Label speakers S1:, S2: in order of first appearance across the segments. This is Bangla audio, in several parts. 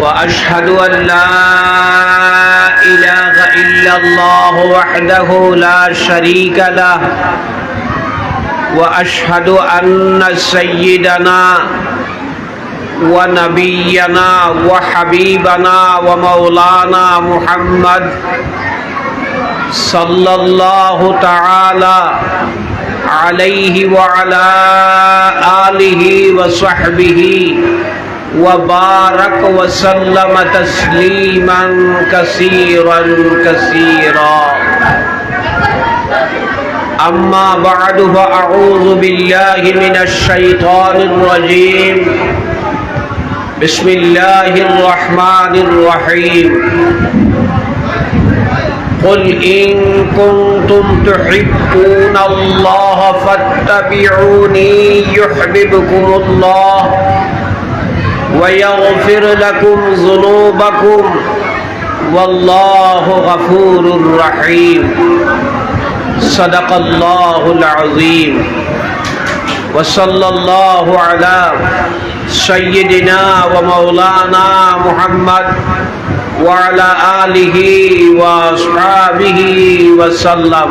S1: وأشهد أن لا إله إلا الله وحده لا شريك له وأشهد أن سيدنا ونبينا وحبيبنا ومولانا محمد صلى الله تعالى عليه وعلى آله وصحبه وبارك وسلم تسليما كثيرا كثيرا. أما بعد فأعوذ بالله من الشيطان الرجيم. بسم الله الرحمن الرحيم. قل إن كنتم تحبون الله فاتبعوني يحببكم الله. ويغفر لكم ذنوبكم والله غفور رحيم. صدق الله العظيم. وصلى الله على سيدنا ومولانا محمد وعلى آله وأصحابه وسلم.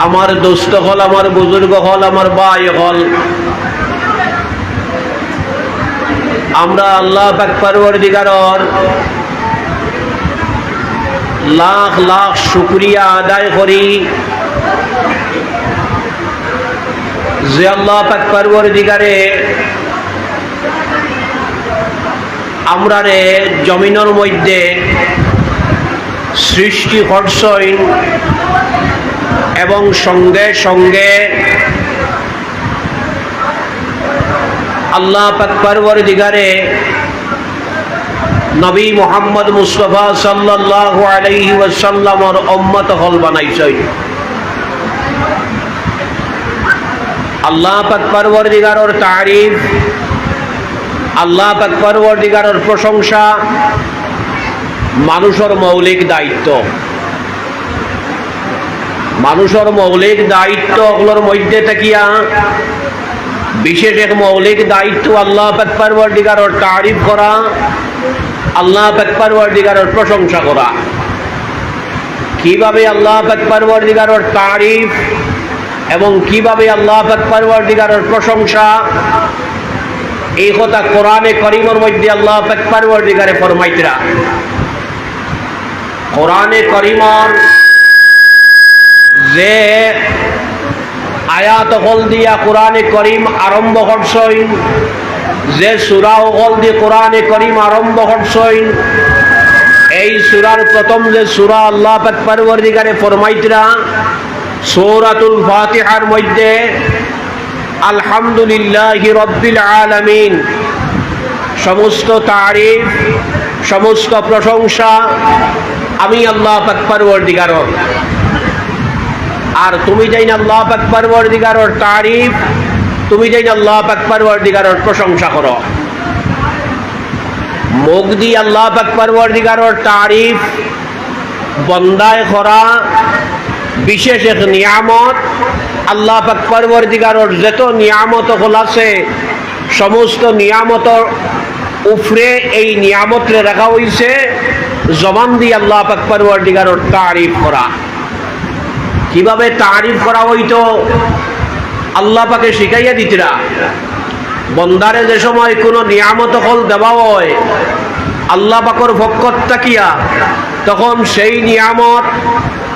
S1: আমার দোস্ত হল, আমার বুজুর্গ হল, আমার বাই হল। আমরা আল্লাহ দিগার লাখ লাখ শুক্রিয়া আদায় করি যে আল্লাহ পাকপারওয়ারদিগারে দিগারে আমরা রে জমিনের মধ্যে সৃষ্টি হর্ষইন এবং সঙ্গে সঙ্গে আল্লাহ পাকবর দিগারে নবী মোহাম্মদ মুস্তফা সাল্লাহ আলহি ওয়াসাল্লামর অম্মত হল বানাইছই। আল্লাহ পাকবর দিগারর তারিফ আল্লাহ পাকবর দিগারর প্রশংসা মানুষের মৌলিক দায়িত্ব। মানুষের মৌলিক দায়িত্ব ওগুলোর মধ্যে থাকিয়া বিশেষ এক মৌলিক দায়িত্ব আল্লাহ পেকপারওয়ার্ডিগারর তারিফ করা, আল্লাহ পেকপারওয়ার্ডিগারর প্রশংসা করা। কীভাবে আল্লাহ পেকপারওয়ার্ডিগারর তারিফ এবং কীভাবে আল্লাহ পেকপারওয়ার্ডিগারর প্রশংসা এই কথা কোরআনে করিমের মধ্যে আল্লাহ পেকপারওয়ার্ডিগারে ফরমাইতরা। কোরআনে করিমর যে আয়াত হল দিয়া কোরআনে করিম আরম্ভ করছইন যে সুরা হল দিয়ে কোরআনে করিম আরম্ভ করছইন এই সুরার প্রথম যে সুরা আল্লাহ পাকবরদিগারে ফরমাইতরা, সৌরাতুল ফাতিহার মধ্যে আলহামদুলিল্লাহ রব্বিল আলামিন। সমস্ত তারিফ, সমস্ত প্রশংসা আমি আল্লাহ পাকবরদিগারর আর তুমি যাই না আল্লাহ আকবর বর্দিগারর তারিফ, তুমি যাই না আল্লাহ আকবর বর্দিগারর প্রশংসা করো। মুখ দিয়ে আল্লাহ আকবর বর্দিগারর তারিফ, বন্দায় করা বিশেষ এক নিয়ামত, আল্লাহ বর্দিগারর যত নিয়ামত হল আছে সমস্ত নিয়ামতর উফরে এই নিয়ামতরে রাখা হয়েছে জবান দিয়ে আল্লাহ আকবর বর্দিগারর তারিফ করা। কীভাবে তারিফ করা হইতো? আল্লাহ পাকে শিখাইয়া দিতরা, বন্দারে যে সময় কোনো নিয়ামত হল দেওয়া হয়, আল্লাহ পাকর ভক্কত তাকিয়া তখন সেই নিয়ামত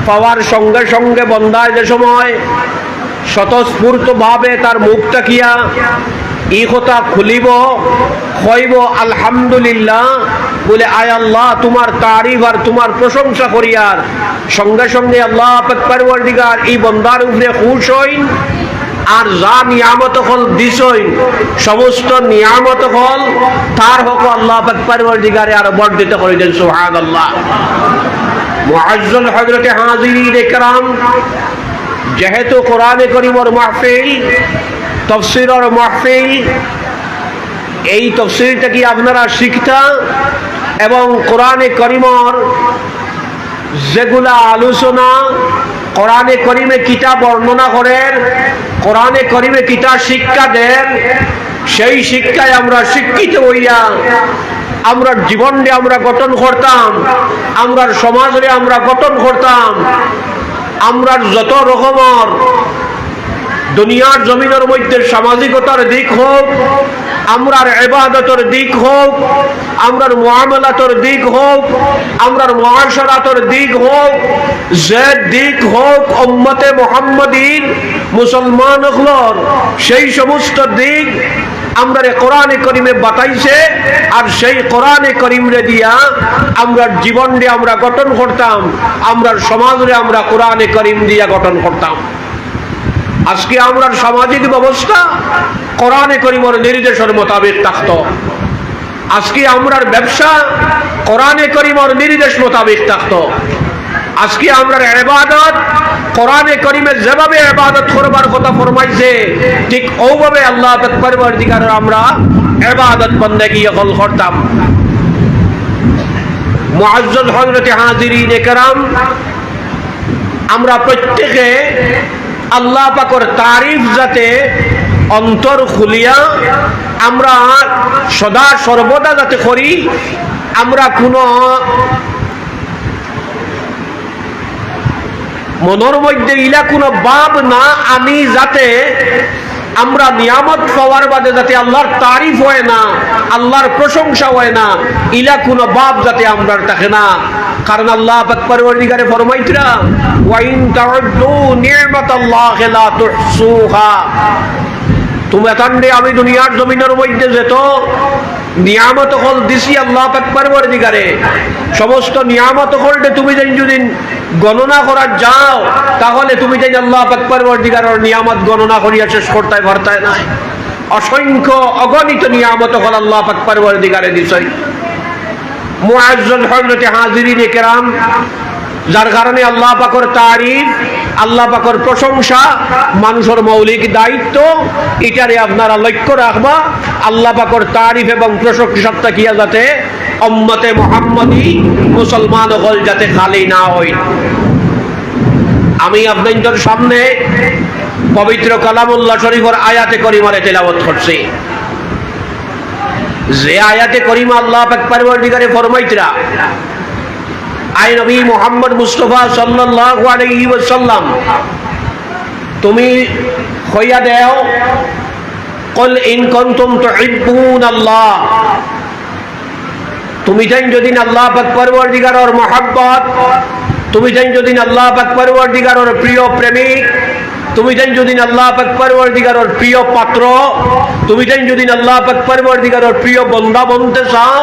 S1: পাওয়ার সঙ্গে সঙ্গে বন্দায় যে সময় স্বতঃস্ফূর্তভাবে তার মুখ তাকিয়া ই কথা খুলিব কইব আলহামদুলিল্লাহ, বলে, আয় আল্লাহ, তোমার তারিফ আর তোমার প্রশংসা করিয়ার সঙ্গে সঙ্গে আল্লাহ পারওয়ারদিগার এই বন্দার উপরে খুশ হইন। আর যা নিয়ামত হল দিছই, সমস্ত নিয়ামত হল, তার হক আল্লাহ পাকপারবর্দিগারে আরও বর্ধিত করে দেন সুহান আল্লাহ মুআজ্জল হজরতে হাজিরিন একরাম যেহেতু কোরআনে করিমর মাহফিল, তফসিরর মাহফিল, এই তফসিলটা কি আপনারা শিখতা? এবং কোরআনে করিমর যেগুলা আলোচনা কোরআনে করিমে কিতা বর্ণনা করেন, কোরআনে করিমে কিতা শিক্ষা দেন, সেই শিক্ষায় আমরা শিক্ষিত হইয়া, আমরা জীবনকে আমরা গঠন করতাম আমরা সমাজে আমরা গঠন করতাম আমরা যত রকমের দুনিয়ার জমিনের মধ্যে সামাজিকতার দিক হোক, আমরার এবাদতর দিক হোক, আমরার মুআমালাতর দিক হোক, আমরার মহাসরাতর দিক হোক, যে দিক হোক উম্মতে মুহাম্মদীর মুসলমান হলর সেই সমস্ত দিক আমরা কোরআনে করিমে বাতাইছে, আর সেই কোরআনে করিমরে দিয়া আমরা জীবন দিয়ে আমরা গঠন করতাম আমরা সমাজরে আমরা কোরআনে করিম দিয়া গঠন করতাম। আজকে আমরা সামাজিক ব্যবস্থা কোরআনে করিমর নির্দেশের মোতাবেক থাকত। আজকে আমরার ব্যবসা কোরআনে করিমর নির্দেশ মোতাবেক থাকত। আজকে আমরা এবাদত কোরআনে করিমে যেভাবে এবাদত করবার কথা ফরমাইছে, ঠিক ওভাবে আল্লাহ দিকার আমরা এবাদত বন্দেগি হল করতাম। মুআজ্জল হযরতে হাজিরিন একরাম আমরা প্রত্যেকে আল্লাহ পাকর তারিফ যাতে অন্তর খুলিয়া আমরা সদা সর্বদা যাতে করি, আমরা কোনো মনের মধ্যে ইলা কোনো বাপ না, আমি যাতে আমরা নিয়ামত পাওয়ার বাদে যাতে আল্লাহর তারিফ হয় না, আল্লাহর প্রশংসা হয় না, ইলা কোনো বাপ যাতে আমরা থাকে না। কারণ আল্লাহ পাকপরবর্তীকারে ফরমাইতরা, ওয়াইন তাউদ্দু নি'মাতাল্লাহি লা তুহসুহা। তুমি একান্ডে আমি দুনিয়ার জমিনের মধ্যে যেত নিয়ামত হল দিছি আল্লাহ পাকবার সমস্ত নিয়ামত হলটে তুমি যেন যদি গণনা করার যাও, তাহলে তুমি যেন আল্লাহ পাকবার নিয়ামত গণনা করিয়া শেষ করতে পারতায় নাই। অসংখ্য অগণিত নিয়ামত হল আল্লাহ পাকবার দিগারে দিছই। মুআজ্জল হযরতে হাজিরিন কেরাম যার কারণে আল্লাহ পাকর তারিফ, আল্লাহ পাকর প্রশংসা, মানুষের মৌলিক দায়িত্ব, এটারে আপনারা লক্ষ্য রাখবা। আল্লাহ পাকর তারিফ এবং প্রশংসা কিয়া যাতে অম্মতে মোহাম্মদী মুসলমান হল যাতে খালি না হই আমি আপনাদের সামনে পবিত্র কালামুল্লাহ শরীফর আয়াতে করিমারে তেলাবত করছি। যে আয়াতে করিমা আল্লাহ পাক পরবর্তীকারে ফরমাইতরা আই মুস্তফা সাল্লাল্লাহু আলাইহি তুমি হইয়া দেও, কল ইন কুনতুম তুহিব্বুন আল্লাহ তুমি জান যদি আল্লাহ পাক পরবর্তীকারের মহব্বত, তুমি জান যদি আল্লাহ পাক পরবর্তীকারের প্রিয় প্রেমিক, তুমি জান যদি আল্লাহ পাক পরবর্তীকারের প্রিয় পাত্র, তুমি জান যদি আল্লাহ পাক পরবর্তীকারের প্রিয় বন্দা বনতে চাও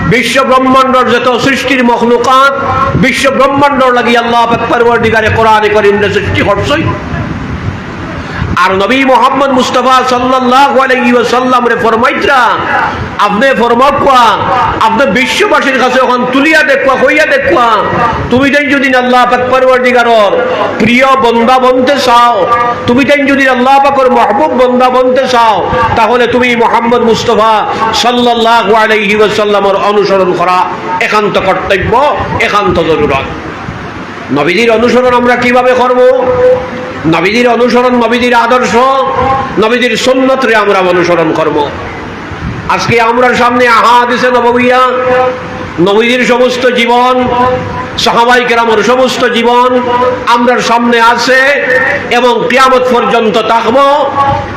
S1: বিশ্ব ব্রহ্মাণ্ডর যত সৃষ্টির মখলুকাত বিশ্ব ব্রহ্মাণ্ডর লাগি আল্লাহ পরবর্তীকারে কোরআনে করিম সৃষ্টি করছই আর নবী মোহাম্মদ মুস্তফা সাল্লাল্লাহু আলাইহি ফরমাইতরা, আপনি ফরমাকুয়া আপনি বিশ্ববাসীর কাছে এখন তুলিয়া দেখবা হইয়া দেখবা তুমি তাই যদি আল্লাহ পাক প্রিয় বন্দা বনতে চাও, তুমি তাই যদি আল্লাহ পাকর মাহবুব বন্দা বনতে চাও, তাহলে তুমি মোহাম্মদ মুস্তফা সাল্লাল্লাহু আলাইহি ওয়াসাল্লামের অনুসরণ করা একান্ত কর্তব্য, একান্ত জরুরত। নবীজির অনুসরণ আমরা কীভাবে করব? নবীজির অনুসরণ নবীজির আদর্শ, নবীজির সুন্নতরে আমরা অনুসরণ করব। আজকে আমরা সামনে আহা দিছে নববিয়া নবীজির সমস্ত জীবন, সাহাবাই কেরামর সমস্ত জীবন আমরার সামনে আছে এবং কিয়ামত পর্যন্ত থাকব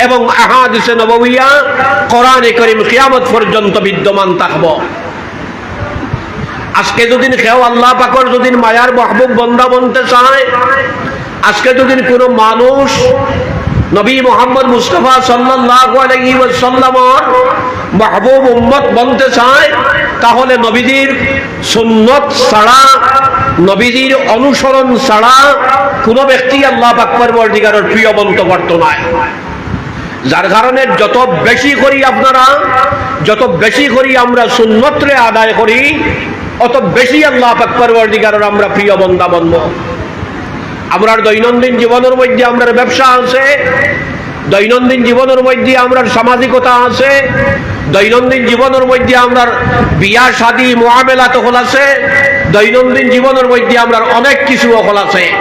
S1: এবং আহাদিসে নববিয়া কোরআনে করিম কিয়ামত পর্যন্ত বিদ্যমান থাকব। আজকে যদি কেউ আল্লাহ পাকর যদি মায়ার মাহবুব বন্দা বনতে চায় আজকে যদি কোনো মানুষ নবী মোহাম্মদ মুস্তফা ওয়াসাল্লামর মাহবুব উম্মত বনতে চায়, তাহলে নবীজির সুন্নত ছাড়া, নবীজির অনুসরণ ছাড়া কোনো ব্যক্তি আল্লাহ পাকর বর্দিগারের প্রিয় করত নয় যার কারণে যত বেশি করি আপনারা, যত বেশি করি আমরা সুন্নতরে আদায় করি, অত বেশি আল্লাহ বর্দিগারের আমরা প্রিয় বন্দা বনব আমরা দৈনন্দিন জীবনের মধ্যে আমরা ব্যবসা আছে, দৈনন্দিন জীবনের মধ্যে আমরা সামাজিকতা আছে, দৈনন্দিন জীবনের মধ্যে আমরা বিয়া, শাদী, মোয়ামেলা তখন আছে, দৈনন্দিন জীবনের মধ্যে আমরা অনেক কিছু অকল আছে।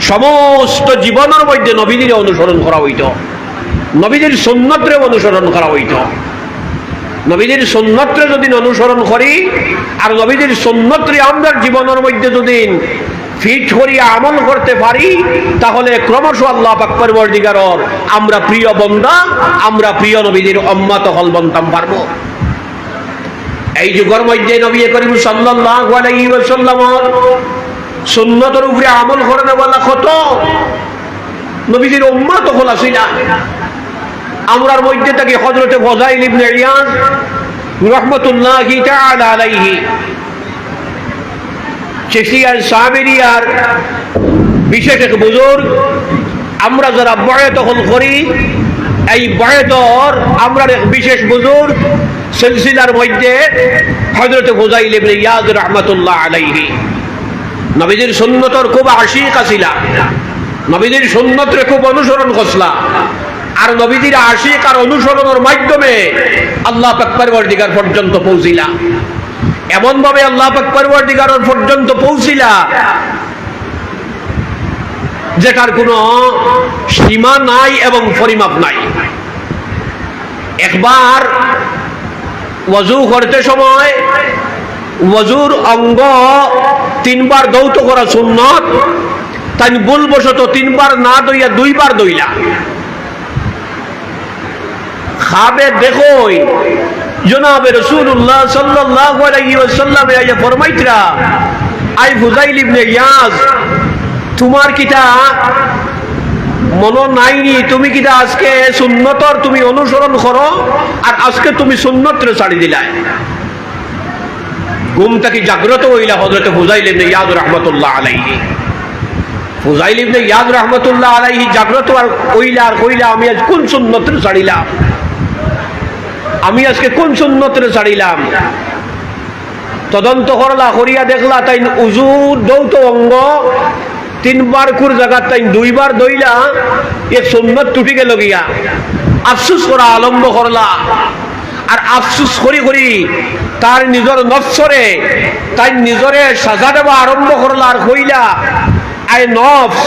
S1: সমস্ত জীবনের মধ্যে নবীদের অনুসরণ করা হইত। নবীদের সুন্নতরে অনুসরণ করা হইত। নবীদের সুন্নতরে যদি অনুসরণ করি, আর নবীদের সুন্নতরে আমরা জীবনের মধ্যে যদি ফিট করিয়া আমল করতে পারি, তাহলে ক্রমশ আল্লাহ পাক্কর বর্দিগারর আমরা প্রিয় বন্দা, আমরা প্রিয় নবীদের অম্মত হল বন্তাম পারব। এই যুগের মধ্যে নবী করিম সাল্লাল্লাহু আলাইহি উপরে আমল করে বলা কত? নবীদের উম্মত হল আসিলা। আমরার মধ্যে থেকে হজরতে রহমতুল্লাহি বিশেষ এক বুজুর্গ, আমরা যারা বয়ত হল করি, এই বয়তর আমরা এক বিশেষ বুজুর্গ সিলসিলার মধ্যে হজরত রহমতুল্লাহ আলাইহি। সুন্নতর খুব আশিক আসিলা নবীদের সুন্নতরে খুব অনুসরণ করছিলা আর নবীদের আশিক আর অনুসরণের মাধ্যমে আল্লাহ পাকবার দিগার পর্যন্ত পৌঁছিলা। এমন ভাবে আল্লাহ পাকবার দিগার পর্যন্ত পৌঁছিলা যেটার কোনো সীমা নাই এবং পরিমাপ নাই। একবার ওয়াজু করতে সময় ওয়াজুর অঙ্গ তিনবার দৌত করা সুন্নত তাই ভুলবশত তিনবার না দইয়া দুইবার দইলা। খাবে দেখোই। জনাবে রসুল্লাহ ওয়াসাল্লাম আইয়া ফরমাইতরা, আই ফুজাইল ইবনে ইয়াজ, তোমার কিটা মন নাইনি? তুমি কিটা আজকে সুন্নতর তুমি অনুসরণ করো? আর আজকে তুমি সুন্নতরে ছাড়ি দিলাই ঘুম থেকে জাগ্রত হইলা হজরত ফুজাইল ইবনে ইয়াদ রহমতুল্লাহ আলাইহি? ফুজাইল ইবনে ইয়াদ রহমতুল্লাহ আলাইহি জাগ্রত আর কইলা আর কইলা, আমি আজ কোন সুন্নতরে ছাড়িলাম? আমি আজকে কোন সুন্নতরে ছাড়িলাম? তদন্ত করলা, করিয়া দেখলা, তাই উজু দৌত অঙ্গ, তিনবার কুর জায়গা তাই দুইবার দইলা, এ সুন্নত টুটি গেল গিয়া। আফসুস করা, আলম্ব করলা। আর আফসুস করি করি তার নিজের নফসরে, তাই নিজরে সাজা দেওয়া আরম্ভ করলা আর কইলা আই নফস,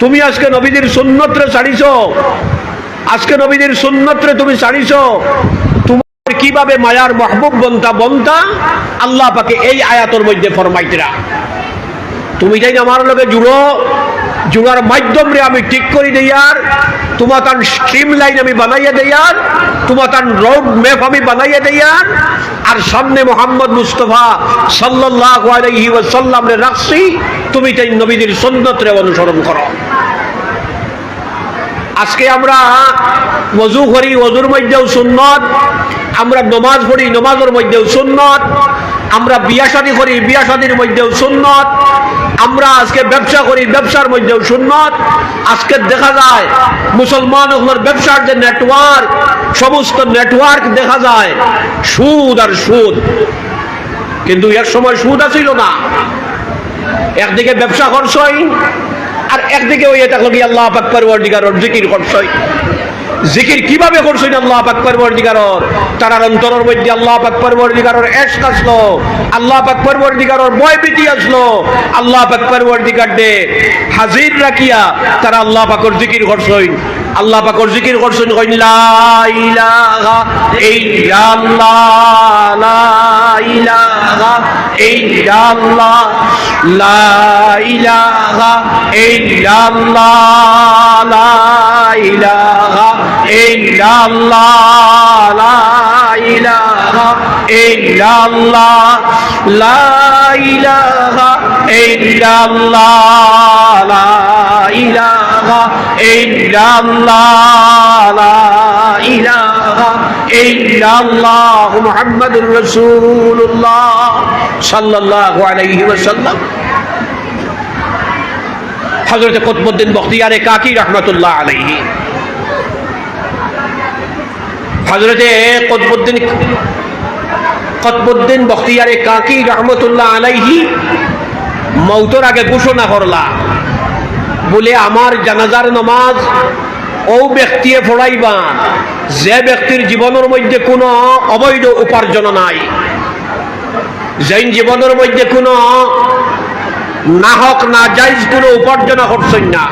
S1: তুমি আজকে নবীদের সুন্নতরে ছাড়িছ। আজকে নবীদের সুন্নতরে তুমি ছাড়িছ। কীভাবে মায়ার মাহবুব বন্তা বন্তা? আল্লাহ পাকে এই আয়াতর মধ্যে ফরমাইতরা। তুমি যাই আমার লগে জুড়ো, জুড়ার মাধ্যম রে আমি ঠিক করে দেয়ার, তোমার তার স্ট্রিম লাইন আমি বানাইয়া দেয়ার, তোমার তার রোড ম্যাপ আমি বানাইয়া দেয়ার, আর সামনে মোহাম্মদ মুস্তফা আলাইহি ওয়াসাল্লাম রে রাখছি, তুমি তাই নবীদের সুন্নত রে অনুসরণ করো। আজকে আমরা ওজু করি ওজুর মধ্যেও সুন্নত আমরা নমাজ পড়ি, নমাজের মধ্যেও সুন্নত। আমরা বিয়া শাদী করি, বিয়া শাদীর মধ্যেও সুন্নত। আমরা আজকে ব্যবসা করি, ব্যবসার মধ্যেও সুন্নত। আজকে দেখা যায়, মুসলমান ওগুলোর ব্যবসার যে নেটওয়ার্ক সমস্ত নেটওয়ার্ক দেখা যায়, সুদ আর সুদ। কিন্তু এক সময় সুদ আসিল না। একদিকে ব্যবসা করছই আর একদিকে ওই এটা লগি আল্লাহ পাক পরওয়ারদিগার জিকির করছই জিকির কীভাবে করছেন আল্লাহ পাক পরবর্তীকারর? তারার অন্তরের মধ্যে আল্লাহ পাক পরবর্তীকারর এশক আসলো। আল্লাহ পাক পরবর্তীকারর ভয় ভীতি আসলো। আল্লাহ পাক পরবর্তীকার দে হাজির রাখিয়া তারা আল্লাহ পাকর জিকির করছেন। আল্লাহ পাকর জিকির করছেন, কইন, লা ইলাহা ইল্লাল্লাহ, লা ইলাহা ইল্লাল্লাহ, লা ইলাহা ইল্লাল্লাহ, লা ইলাহা ইল্লাল্লাহ, লা ইলাহা ইল্লাল্লাহ, লা ইলাহা ইল্লাল্লাহ, লা ইলাহা ইল্লাল্লাহ, লা ইলাহা ইল্লাল্লাহ, মুহাম্মাদুর আলাইহি ওয়াসাল্লাম। হজরত কুতবুদ্দিন বখতিয়ারে কাকি রহমতুল্লাহ আলাইহি। হজরতে কুতবুদ্দিন কুতবুদ্দিন বখতিয়ারে কাকি রহমতুল্লাহ আলাইহি মৌতর আগে ঘোষণা করলা, বলে আমার জানাজার নমাজ ও ব্যক্তিয়ে ফড়াইবা যে ব্যক্তির জীবনের মধ্যে কোনো অবৈধ উপার্জন নাই। যেই জীবনের মধ্যে কোনো নাহক না যাইজ কোনো উপার্জন করছেন না।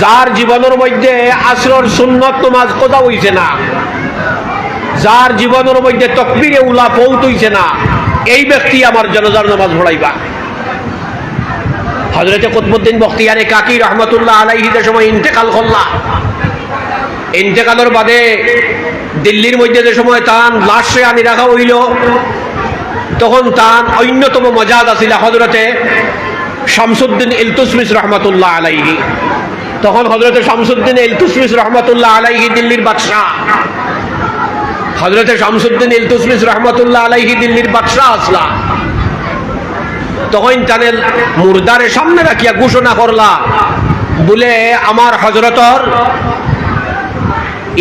S1: যার জীবনের মধ্যে আশ্রর সুন্নত নমাজ কোথা হইছে না। যার জীবনের মধ্যে তকবিরে উলা পৌত হইছে না। এই ব্যক্তি আমার জনজার নামাজ পড়াইবা। হজরতে কুতবুদ্দিন বখতিয়ারে কাকি রহমতুল্লাহ আলাইহিদের সময় ইন্তেকাল করলা, ইন্তেকালের বাদে দিল্লির মধ্যে যে সময় তান লাশে আনি রাখা হইল তখন তান অন্যতম মজাদ আছিল হজরতে শামসুদ্দিন ইলতুসমিস রহমতুল্লাহ আলাইহি। তখন হজরতে শামসুদ্দিন ইলতুসমিস রহমতুল্লাহ আলাইহি দিল্লির বাদশাহ। হজরতে শামসুদ্দিন ইলতুসমিস রহমতুল্লাহ আলাইহি দিল্লির বাদশাহ আসলা। তখন তানের মুর্দারে সামনে রাখিয়া ঘোষণা করলা, বলে, আমার হজরতর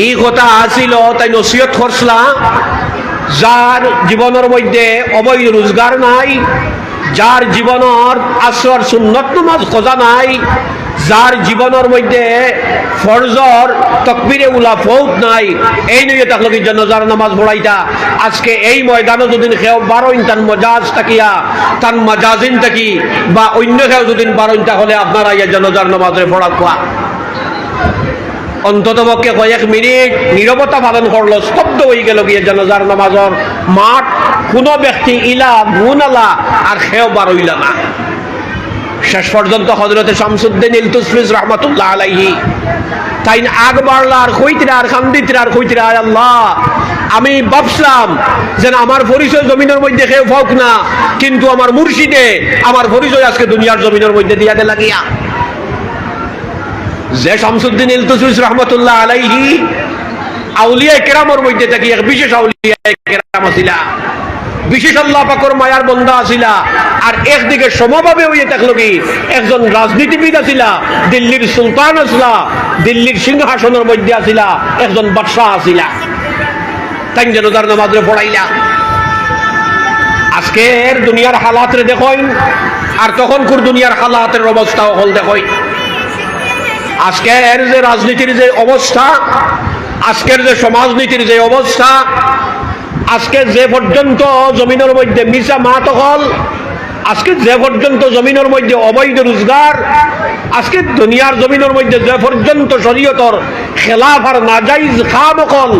S1: এই কথা আসিল তাই নসিহত করছলা যার জীবনের মধ্যে অবৈধ রোজগার নাই, যার জীবনের আশ্রর সুন্নত নমাজ খোঁজা নাই, যার জীবনের মধ্যে ফরজর তকবিরে উলা ফৌত নাই, এই নিয়ে তাক লগি জনজার নামাজ পড়াইতা। আজকে এই ময়দানে যদি খেও বারোইন তান মজাজ তাকিয়া তান মজাজিন তাকি বা অন্য খেও যদি বারোইন তাহলে আপনারা ইয়া জনজার নামাজে পড়া কোয়া অন্তত পক্ষে কয়েক মিনিট নিরবতা পালন করল স্তব্ধ হয়ে গেল গিয়ে জনজার নামাজর মাঠ। কোনো ব্যক্তি ইলা গুনালা আর খেও বারইলা না। শেষ পর্যন্ত হজরতে শামসুদ্দিন ইলতুসমিস রহমতুল্লাহ আলাইহি তাই আগ বাড়লা আর কইতিরা আর খান্দিতিরা আর কইতিরা আয় আল্লাহ, আমি ভাবছিলাম যেন আমার পরিচয় জমিনের মধ্যে কেউ হোক না, কিন্তু আমার মুর্শিদে আমার পরিচয় আজকে দুনিয়ার জমিনের মধ্যে দিয়াতে লাগিয়া। যে শামসুদ্দিন ইলতুসমিস রহমতুল্লাহ আলাইহি, আউলিয়া কেরামর মধ্যে থাকি, এক বিশেষ আউলিয়া কেরাম আছিলা বিশেষ আল্লাহ পাকর মায়ার বন্ধা আসিলা। আর একদিকে সমভাবে হইয়া থাকল কি? একজন রাজনীতিবিদ আসিলা, দিল্লির সুলতান আসলা, দিল্লির সিংহাসনের মধ্যে আসিলা, একজন বাদশাহ আসিলা। তাই যেন তার নামাজে পড়াইলা। আজকের দুনিয়ার হালাতের দেখইন, আর তখনকার দুনিয়ার হালাতের অবস্থা হল দেখইন। আজকের যে রাজনীতির যে অবস্থা, আজকের যে সমাজনীতির যে অবস্থা, আজকে যে পর্যন্ত জমিনের মধ্যে মিশা মাত হল, আজকে যে পর্যন্ত জমিনের মধ্যে অবৈধ রোজগার, আজকে দুনিয়ার জমিনের মধ্যে যে পর্যন্ত শরীয়তর খেলাফ আর নাজাইজ খাম অকল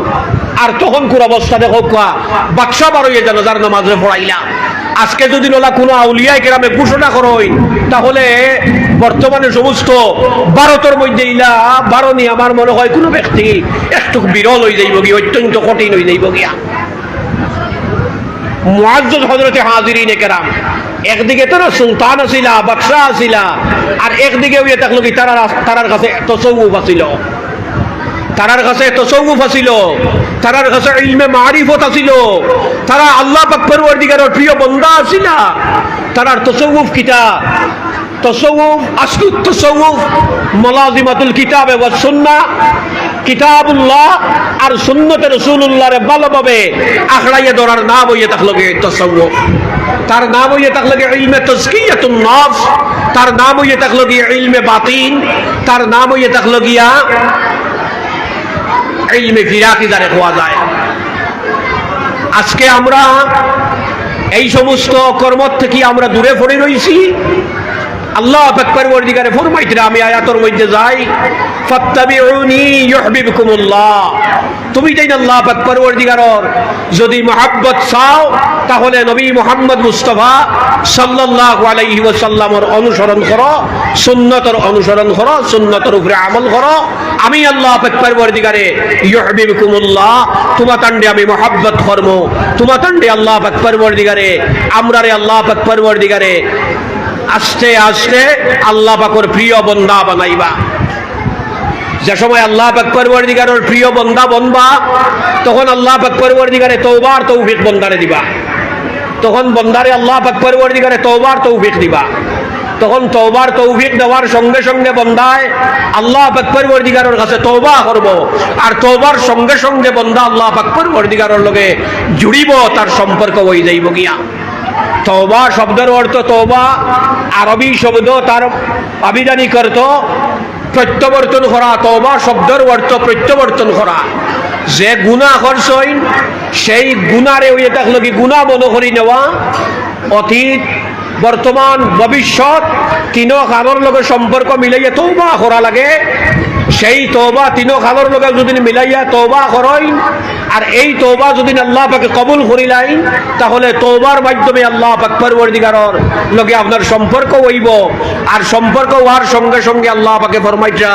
S1: আর তখন কোন অবস্থা দেখো কোয়া বাক্সা বারোই যেন যার নামাজে পড়াইলা আজকে যদি ওলা কোনো আউলিয়ায় কেরামে ঘোষণা করই তাহলে বর্তমানে সমস্ত ভারতের মধ্যে ইলা বারণী আমার মনে হয় কোনো ব্যক্তি একটু বিরল হয়ে যাইব গিয়া, অত্যন্ত কঠিন হয়ে যাইব গিয়া। মুআজ্জজ হজরতে হাজিরিন কেরাম, একদিকে তারা সুলতান আসিলা, বাদশাহ আসিলা, আর একদিকে ওই থাকল কি তারার তারার কাছে তসৌফ আসিল। তারার কাছে তসৌফ আসিল। তারার কাছে ইলমে মারিফত আসিল। তারা আল্লাহ পাক পরবর্তীকারের প্রিয় বন্দা আসিলা। তারার তসৌফ কিতা? তসৌফ আসলু তসৌফ, মলাজিমাতুল কিতাবে ওয়া সুন্নাহ কিতাবুল্লাহ আর সুন্নতে রসুল্লাহরে ভালোভাবে আখড়াইয়ে ধরার নাম হইয়ে থাকল তসৌফ। তার নাম হইয়ে থাকল ইলমে তসকিয়াতুন নফস। তার নাম হইয়ে থাকল গিয়ে ইলমে বাতিন। তার নাম হইয়ে থাকল গিয়া ইলমে ফিরাকি দ্বারে খোয়া যায়। আজকে আমরা এই সমস্ত কর্ম থেকে আমরা দূরে পড়ে রয়েছি আল্লাহ আকবার ওয়ার্দিগারে ফরমাইতে আমি আয়াতর মধ্যে যাই তুমি যাই আল্লাহ ওয়ার্দিগারর যদি মহাব্বত চাও, তাহলে নবী মোহাম্মদ মুস্তফা সাল্লাল্লাহু আলাইহি ওয়াসাল্লামর অনুসরণ করো, সুন্নতর অনুসরণ করো, সুন্নতর উপরে আমল করো। আমি আল্লাহ আকবার ওয়ার্দিগারে ইউহিবকুমুল্লাহ তোমা তান্ডে আমি মহাব্বত করব। তোমা তান্ডে আল্লাহ ওয়ার্দিগারে আমরারে আল্লাহ ওয়ার্দিগারে আস্তে আস্তে আল্লাহ পাকর প্রিয় বন্দা বানাইবা। যে সময় আল্লাহ পাকর বর্দিগারের প্রিয় বন্দা বনবা তখন আল্লাহ পাকর বর্দিগারে তৌবার তৌফিক বন্দারে দিবা। তখন বন্দারে আল্লাহ পাকর বর্দিগারে তৌবার তৌফিক দিবা। তখন তৌবার তৌফিক দেওয়ার সঙ্গে সঙ্গে বন্দায় আল্লাহ পাকর বর্দিগারের কাছে তৌবা করব। আর তৌবার সঙ্গে সঙ্গে বন্দা আল্লাহ পাকর বর্দিগারের লগে জুড়িব, তার সম্পর্ক হয়ে যাইব গিয়া। তওবা শব্দের অর্থ তওবা, আরবি শব্দ তার আবিধানিক অর্থ প্রত্যাবর্তন করা তবা শব্দের অর্থ প্রত্যাবর্তন করা যে গুণা করছইন সেই গুণারে ওই কি গুণা মনে করি নেওয়া। অতীত বর্তমান ভবিষ্যৎ তিনো কালোর লগে সম্পর্ক মিলাইয়া তৌবা করা লাগে। সেই তৌবা তিনো কালোর লগে যদি মিলাইয়া তৌবা করইন আর এই তৌবা যদি আল্লাহ পাকে কবুল করিলাইন তাহলে তৌবার মাধ্যমে আল্লাহ পাক পরবর্তীকারর লগে আপনার সম্পর্ক হইব। আর সম্পর্ক হওয়ার সঙ্গে সঙ্গে আল্লাহ পাকে ফরমাইছা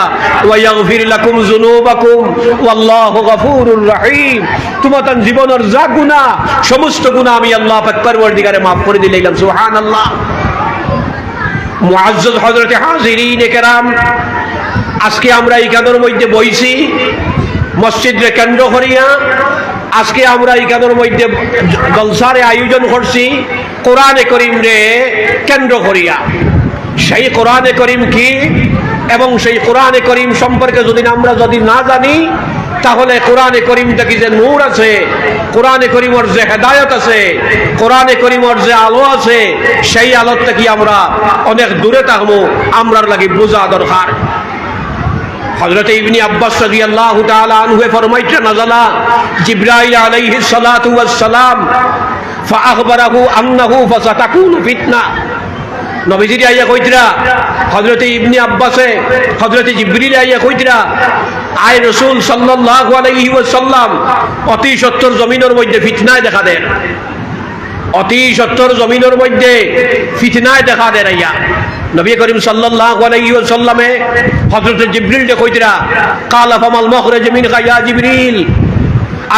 S1: ওয়াইয়াগফির লাকুম যুনুবাকুম, ওয়াল্লাহু গফুরুর রহিম তোমার জীবনের যা গুনাহ, সমস্ত গুনাহ আমি আল্লাহ পাক পরবর্তীকারে maaf করে দিলাম সুবহানাল্লাহ। হাজিরিন আজকে আমরা এই কাদের মধ্যে বইছি মসজিদে কেন্দ্র করিয়া, আজকে আমরা এই কাদের মধ্যে জলসারে আয়োজন করছি, কোরআনে করিম রে কেন্দ্র করিয়া। সেই কোরআনে করিম কি? এবং সেই কোরআনে করিম সম্পর্কে যদি আমরা যদি না জানি তাহলে কোরআনে করিমটা কি যে নূর আছে? কোরআনে করিমর যে হেদায়ত আছে, কোরআনে করিমর যে আলো আছে, সেই আলোর থেকে আমরা অনেক দূরে থাকব? আমরার লাগি বোঝা দরকার। হযরত ইবনে নবীজির আইয়া কইতরা আব্বাসে, হযরত জিবরিল আইয়া কইতরা আয় রাসূল সাল্লাল্লাহু আলাইহি ওয়াসাল্লাম অতি সত্তর জমিনের মধ্যে ফিতনায় দেখা দেন। অতি সত্তর জমিনের মধ্যে ফিতনায় দেখা দেন আইয়া। নবী করিম সাল্লাল্লাহু আলাইহি ওয়াসাল্লামে হযরত জিবরিল কে কইতরা কালা ফামাল মখরাজ মিন গায়া জিবরিল।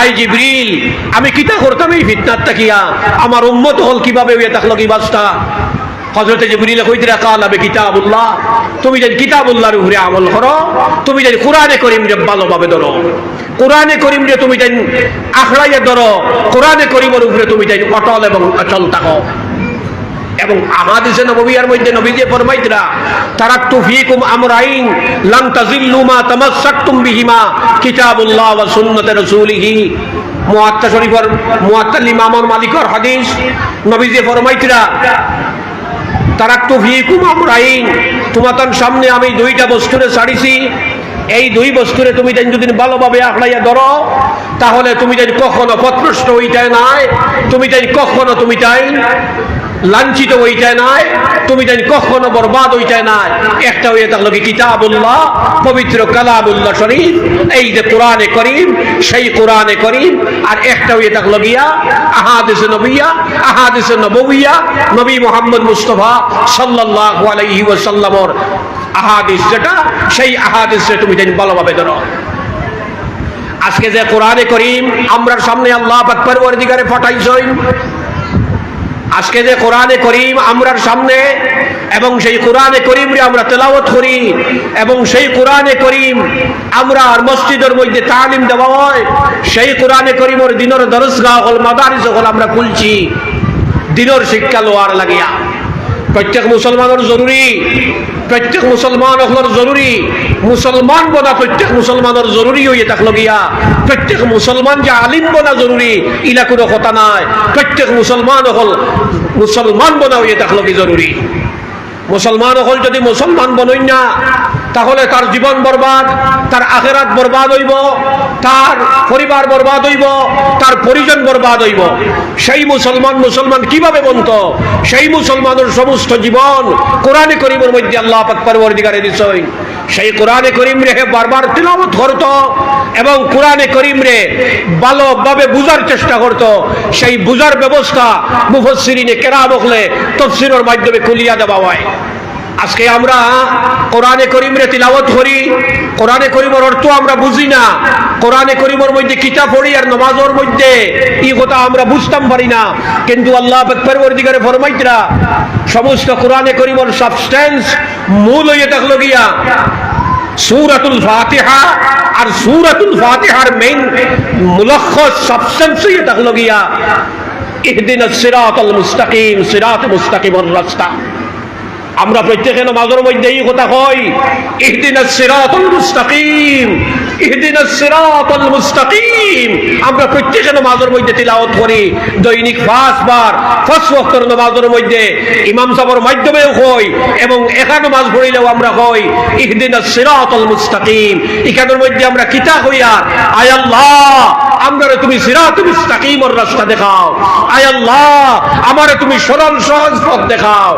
S1: আই জিবরিল, আমি কিতা করতাম এই ফিতনার তাকিয়া আমার উম্মত হল কীভাবে হইয়া থাকল কি বাস্তা হজরত জিবরিল কইতরা কাল আবে কিতাবুল্লাহ, তুমি যদি কিতাবুল্লাহর উপরে আমল করো, তুমি যদি কোরআনে করিম রে ভালোভাবে ধরো, কোরআনে করিম রে তুমি যদি আখড়াইয়া ধরো, কোরআনে করিমের উপরে তুমি যদি অটল এবং অচল থাকো। এবং আহাদিসে নববিয়ার মধ্যে নবী যে ফরমাইতরা তারাক্তু ফীকুম আমরাইন, লাম তাজিল্লু মা তামাসসাকতুম বিহিমা কিতাবুল্লাহ ওয়া সুন্নতে রাসূলিহি। মুআত্তা শরীফের মুআত্তা ইমামর মালিকর হাদিস নবী যে ফরমাইতরা তারাক্তু ফীকুম আমরাইন। তোমার সামনে আমি দুইটা বস্তুরে ছাড়িছি। এই দুই বস্তুরে তুমি যদি ভালোভাবে আঁকড়াইয়া ধরো, তাহলে তুমি যদি কখনো পথভ্রষ্ট হইটায় নাই। তুমি যদি কখনো তুমি চাই লাঞ্ছিত হইটায় নাই, তুমি জানি কখনো বরবাদ হইটায় নাই। একটা হইয়া থাকল কি কিতাবুল্লাহ, পবিত্র কালামুল্লাহ শরীফ, এই যে কোরআনে করিম, সেই কোরআনে করিম, আর একটা হইয়া থাকল গিয়া আহাদিস নবিয়া, আহাদিস নববিয়া নবী মোহাম্মদ মুস্তফা সাল্লাল্লাহু আলাইহি ওয়াসাল্লামর আহাদিস যেটা, সেই আহাদিসে তুমি জানি ভালোভাবে ধরো। আজকে যে কোরআনে করিম, আমরার সামনে আল্লাহ আকবর ওয়ার্দিগারে ফটাইছই আজকে যে কোরআনে করিম আমরার সামনে, এবং সেই কোরআনে করিম আমরা তেলাওয়াত করি, এবং সেই কোরআনে করিম আমরা আর মসজিদের মধ্যে তালিম দেওয়া হয়, সেই কোরআনে করিমর দিনের দরসগা হল, মাদারিস হল আমরা খুলছি। দিনের শিক্ষা লোয়ার লাগিয়া। প্রত্যেক মুসলমানের জরুরি। প্রত্যেক মুসলমান হল জরুরি। মুসলমান বনা প্রত্যেক মুসলমানের জরুরি হইয়ে থাকল গিয়া। প্রত্যেক মুসলমান যে আলিম বনা জরুরি, ইলা কোনো কথা নাই। প্রত্যেক মুসলমান হল, মুসলমান বনা হইয়ে থাকল কি জরুরি? মুসলমান হল যদি মুসলমান বনই না তাহলে তার জীবন বরবাদ, তার আখেরাত বরবাদ হইব, তার পরিবার বরবাদ হইব, তার পরিজন বরবাদ হইব। সেই মুসলমান মুসলমান কীভাবে বন্ত সেই মুসলমানের সমস্ত জীবন কোরআনে করিমের মধ্যে আল্লাহ পাক পরবর্তীকারে দিছই সেই কোরআনে করিম রে বারবার তিলাবত করত এবং কোরআনে করিম রে ভালোভাবে বুঝার চেষ্টা করত। সেই বুঝার ব্যবস্থা মুফসিরিনে কেরা বকলে তফসিরের মাধ্যমে খুলিয়া দেওয়া হয়। আজকে আমরা কোরআনে করিমরে তিলাওয়াত করি কোরআনে করিমের অর্থ আমরা বুঝি না, কোরআনে করিমের মধ্যে কিতাব পড়ি আর নমাজের মধ্যে এই কথা আমরা বুঝতাম পারি না। কিন্তু আল্লাহ পরবর্তীকারে ফরমাইতরা, সমস্ত কোরআনে করিমের সাবস্টেন্স মূল হইয়ে থাকল গিয়া সূরাতুল ফাতিহা আর সূরাতুল ফাতিহার মেইন মুলখ্খস সাবস্টেন্স হইয়ে থাকল গিয়া। ইহদিনাস সিরাতাল মুস্তাকিম, সিরাত মুস্তাকিমর রাস্তা। আমরা প্রত্যেকে নামাজের মধ্যে এই কথা কই মুস্তাকিম আমরা মধ্যে তিলাওয়াত করি, দৈনিক মধ্যে ইমাম মাধ্যমেও কই, এবং একা নামাজ পড়িলেও আমরা কই, ইহদিনাস সিরাতাল মধ্যে আমরা কিতা হইয়া আয় আল্লাহ, আমরা তুমি সিরাত মুস্তাকিমর রাস্তা দেখাও। আয় আল্লাহ, আমারে তুমি সরল সহজ পথ দেখাও।